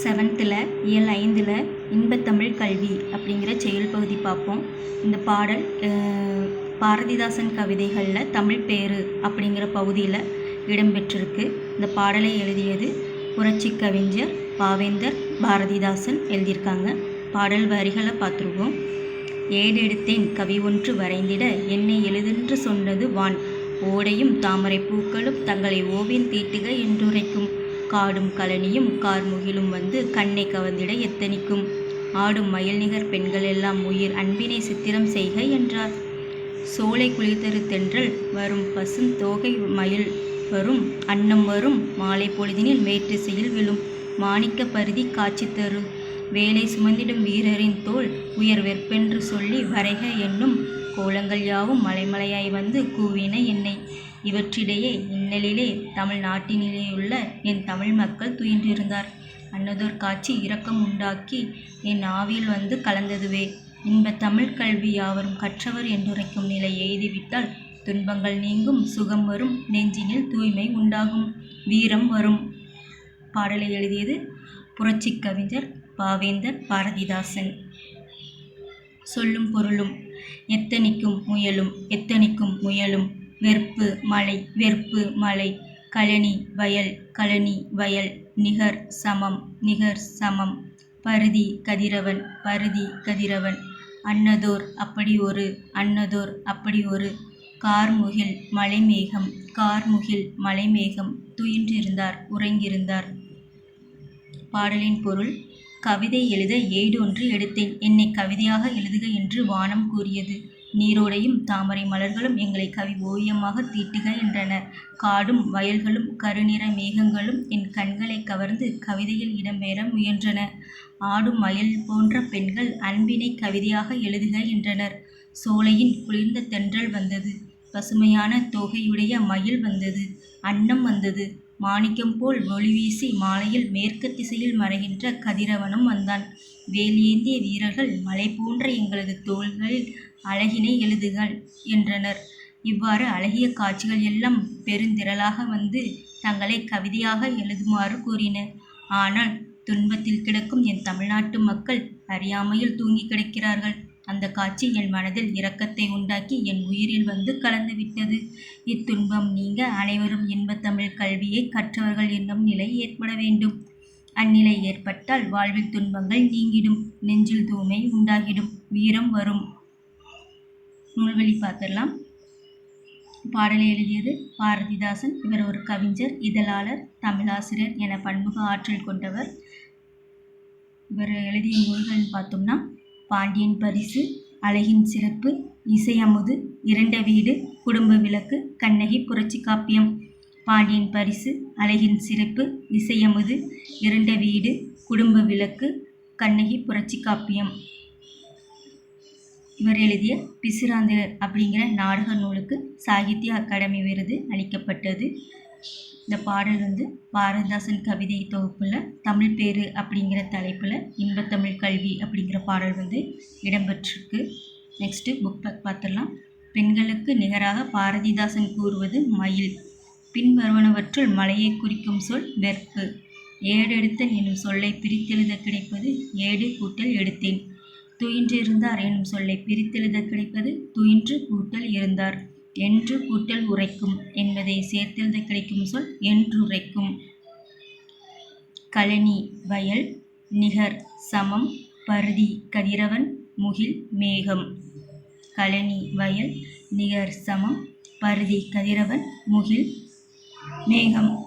செவன்த்தில் இயல் ஐந்தில் இன்பத்தமிழ் கல்வி அப்படிங்கிற செயல் பகுதி பார்ப்போம். இந்த பாடல் பாரதிதாசன் கவிதைகளில் தமிழ் பேரு அப்படிங்கிற பகுதியில் இடம்பெற்றிருக்கு. இந்த பாடலை எழுதியது புரட்சி கவிஞர் பாவேந்தர் பாரதிதாசன் எழுதியிருக்காங்க. பாடல் வரிகளை பார்த்துருவோம். ஏடெடுத்தேன் கவி ஒன்று வரைந்திட என்னை எழுதென்று சொன்னது வான். ஓடையும் தாமரை பூக்களும் தங்களை ஓவியம் தீட்டுக என்றுரைக்கும். காடும் கழனியும் கார்முகிலும் வந்து கண்ணை கவர்ந்திட எத்தனிக்கும். ஆடும் மயில்நிகர் பெண்களெல்லாம் பெண்கள் எல்லாம் உயிர் அன்பினை சித்திரம் செய்க என்றார். சோலை குளிர்தரு தென்றல் வரும் பசும் தோகை மயில் வரும் அன்னம் வரும் மாலை பொழுதினில் மேற்றிசையில் விழும் மாணிக்க பருதி காட்சி தரு வேலை சுமந்திடும் வீரரின் தோல் உயர் வெற்பென்று சொல்லி வரைக என்னும் கோலங்கள் யாவும் மலைமலையாய் வந்து கூவின என்னை. இவற்றிடையே இந்நிலையிலே தமிழ் நாட்டினிலேயுள்ள என் தமிழ் மக்கள் துயின்றிருந்தார். அன்னதோர் காட்சி இரக்கம் உண்டாக்கி என் ஆவியில் வந்து கலந்ததுவே. இன்ப தமிழ் கல்வி யாவரும் கற்றவர் என்றுரைக்கும் நிலை எய்திவிட்டால் துன்பங்கள் நீங்கும் சுகம் வரும் நெஞ்சினில் தூய்மை உண்டாகும் வீரம் வரும். பாடலை எழுதியது புரட்சி கவிஞர் பாவேந்தர் பாரதிதாசன். சொல்லும் பொருளும் எத்தனிக்கும் முயலும் எத்தனிக்கும் முயலும் வெறுப்பு மலை வெறுப்பு மலை கழனி வயல் கழனி வயல் நிகர் சமம் நிகர் சமம் பருதி கதிரவன் பருதி கதிரவன் அன்னதோர் அப்படி ஒரு அன்னதோர் அப்படி ஒரு கார்முகில் மலைமேகம் கார்முகில் மலைமேகம் துயின்றிருந்தார் உறங்கியிருந்தார் பாடலின் பொருள் கவிதை எழுத ஏடு ஒன்று எடுத்தேன். என்னை கவிதையாக எழுதுக என்று வானம் கூறியது. நீரோடையும் தாமரை மலர்களும் எங்களை கவி ஓவியமாக தீட்டுக என்றன. காடும் வயல்களும் கருநிற மேகங்களும் என் கண்களை கவர்ந்து கவிதையில் இடம்பெற முயன்றன. ஆடும் மயில் போன்ற பெண்கள் அன்பினை கவிதையாக எழுதுக என்றனர். சோலையின் குளிர்ந்த தென்றல் வந்தது. பசுமையான தோகையுடைய மயில் வந்தது. அன்னம் வந்தது. மாணிக்கம் போல் ஒளி வீசி மாலையில் மேற்கு திசையில் மறைகின்ற கதிரவனும் வந்தான். வேலியேந்திய வீரர்கள் மலை போன்ற எங்களது தோள்களில் அழகினை எழுதுகள் என்றனர். இவ்வாறு அழகிய காட்சிகள் எல்லாம் பெருந்திரளாக வந்து தங்களை கவிதையாக எழுதுமாறு கூறின. ஆனால் துன்பத்தில் கிடக்கும் என் தமிழ்நாட்டு மக்கள் அறியாமையில் தூங்கி கிடக்கிறார்கள். அந்த காட்சி என் மனதில் இரக்கத்தை உண்டாக்கி என் உயிரில் வந்து கலந்து விட்டது இத்துன்பம் நீங்க அனைவரும் இன்பத் தமிழ் கல்வியை கற்றவர்கள் என்னும் நிலை ஏற்பட வேண்டும். அந்நிலை ஏற்பட்டால் வாழ்வில் துன்பங்கள் நீங்கிடும் நெஞ்சில் தூய்மை உண்டாகிடும் வீரம் வரும். நூல்வழி பார்த்துடலாம். பாடலை எழுதியது பாரதிதாசன். இவர் ஒரு கவிஞர் இதழாளர் தமிழாசிரியர் என பன்முக ஆற்றல் கொண்டவர். இவர் எழுதிய நூல்கள்னு பார்த்தோம்னா பாண்டியன் பரிசு அழகின் சிறப்பு இசையமுது இரண்ட வீடு குடும்ப விளக்கு கண்ணகி புரட்சி காப்பியம். பாண்டியன் பரிசு அழகின் சிறப்பு இசையமுது இரண்ட வீடு குடும்ப விளக்கு கண்ணகி புரட்சி காப்பியம். இவர் எழுதிய பிசிராந்திரர் அப்படிங்கிற நாடக நூலுக்கு சாகித்ய அகாடமி விருது அளிக்கப்பட்டது. இந்த பாடல் வந்து பாரதிதாசன் கவிதை தொகுப்பில் தமிழ் பேரு அப்படிங்கிற தலைப்பில் இன்பத்தமிழ் கல்வி அப்படிங்கிற பாடல் வந்து இடம்பெற்றிருக்கு. நெக்ஸ்ட்டு புக் பேக் பார்த்துடலாம். பெண்களுக்கு நிகராக பாரதிதாசன் கூறுவது மயில். பின்வருவனவற்றுள் மலையை குறிக்கும் சொல் வெற்பு ஏடெடுத்தன் என்னும் சொல்லை பிரித்தெழுத கிடைப்பது ஏடு கூட்டல் எடுத்தேன். துயின்றிருந்தார் எனும் சொல்லை பிரித்தெழுத கிடைப்பது துயின்று கூட்டல் இருந்தார். என்று கூட்டல் உரைக்கும் என்பதை சேர்த்தெழுத கிடைக்கும் சொல் என்றுரைக்கும் கழனி வயல் நிகர் சமம் பருதி கதிரவன் முகில் மேகம். கழனி வயல் நிகர் சமம் பருதி கதிரவன் முகில் மேகம்.